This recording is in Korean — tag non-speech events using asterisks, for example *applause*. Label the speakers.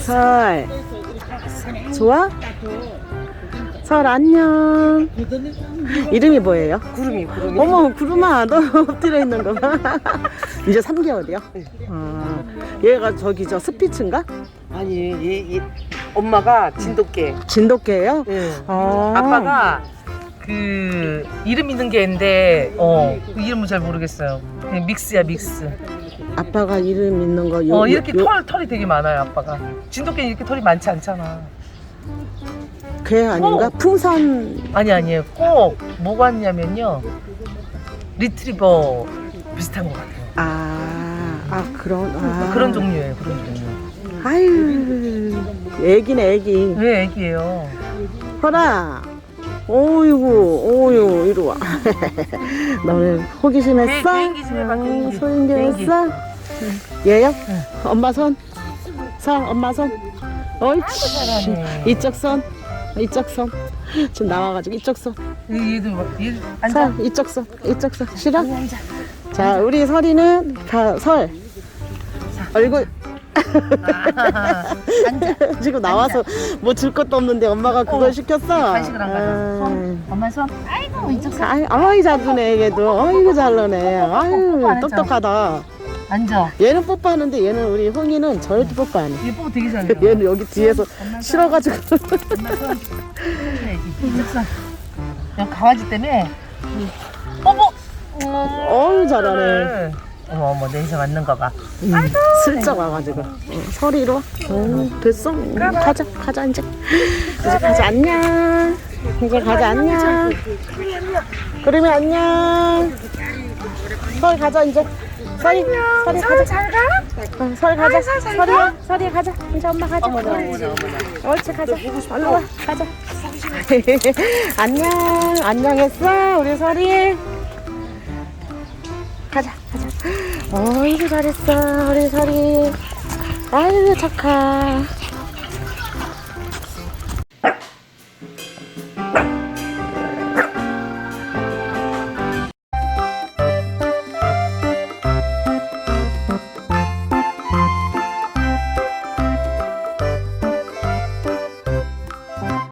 Speaker 1: 설 좋아? 설 안녕 이름이 뭐예요?
Speaker 2: 구름이 구름이.
Speaker 1: 어머 구름아 너 *laughs* 엎드려 있는 거 봐. *laughs* 이제 3개월이요? 어, 얘가 저기 저 스피츠인가?
Speaker 2: 아니 얘, 얘 엄마가 진돗개.
Speaker 1: 진돗개예요?
Speaker 2: 예.
Speaker 1: 어.
Speaker 2: 아빠가 그 이름 있는 게 있는데 어그 이름은 잘 모르겠어요. 그냥 믹스야 믹스.
Speaker 1: 아빠가 이름 있는 거 요,
Speaker 2: 어 이렇게
Speaker 1: 요-
Speaker 2: 털 털이 되게 많아요 아빠가. 진돗개는 이렇게 털이 많지 않잖아.
Speaker 1: 걔 아닌가?
Speaker 2: 어.
Speaker 1: 풍선
Speaker 2: 아니 아니에요. 꼭 뭐가 있냐면요. 리트리버 비슷한 것 같아요.
Speaker 1: 아, 아 그런 아.
Speaker 2: 그런 종류예요. 그런 종류.
Speaker 1: 아유 애기네 애기
Speaker 2: 왜 애기예요?
Speaker 1: 허라 오이구 오유 이리 와 너는 호기심 했어?
Speaker 2: 비- 비행기 좀 해봐, 비행기.
Speaker 1: 소인기
Speaker 2: 비행기.
Speaker 1: 했어? 얘요? 엄마 손? 서 엄마 손? 옳지. 이쪽 손 이쪽 손 지금 나와가지고 이쪽 손
Speaker 2: 얘- 얘도 뭐- 얘
Speaker 1: 서,
Speaker 2: 앉아.
Speaker 1: 이쪽 손 이쪽 손 싫어? 자 우리 설이는 다, 설 얼굴
Speaker 2: 앉아.
Speaker 1: 지금 나와서 뭐 줄 것도 없는데 엄마가 그걸
Speaker 2: 어,
Speaker 1: 시켰어.
Speaker 2: 간식을 안 가져.
Speaker 1: 아.
Speaker 2: 손. 엄마 손. 아이고 이쪽 손.
Speaker 1: 아이, 아이 잘르네 얘도. 아이고 잘르네. 아유. 똑똑하다.
Speaker 2: 앉아.
Speaker 1: 얘는 뽀뽀하는데 얘는 우리 홍이는 절대 뽀뽀 안 해.
Speaker 2: 얘 뽀뽀 되게 잘해.
Speaker 1: 얘는 여기 뒤에서
Speaker 2: 엄마 손.
Speaker 1: 싫어가지고.
Speaker 2: 엄마 손. 이쪽 손. 여 강아지 때문에. 어머.
Speaker 1: 어우 잘하네.
Speaker 2: 어머 어머 내 인생 맞는 거 봐.
Speaker 1: 음, 슬쩍 와가지고. 어, 설이 이리 와. 어, 됐어. 음, 가자 가자 이제. 이제 가자 안녕. 이제 가자 안녕. 그러면 안녕. 설 가자 이제. 설이 설이 가자. 잘 가. 어, 설 가자. 설이야 설이 가자. 이제 엄마 가자.
Speaker 2: 어머나 어머나 어머나.
Speaker 1: 옳지 가자. 얼른 와 가자. *laughs* 안녕 안녕했어 우리 설이. 가자 가자. 어이구 잘했어 우리 설이. 아유 착하.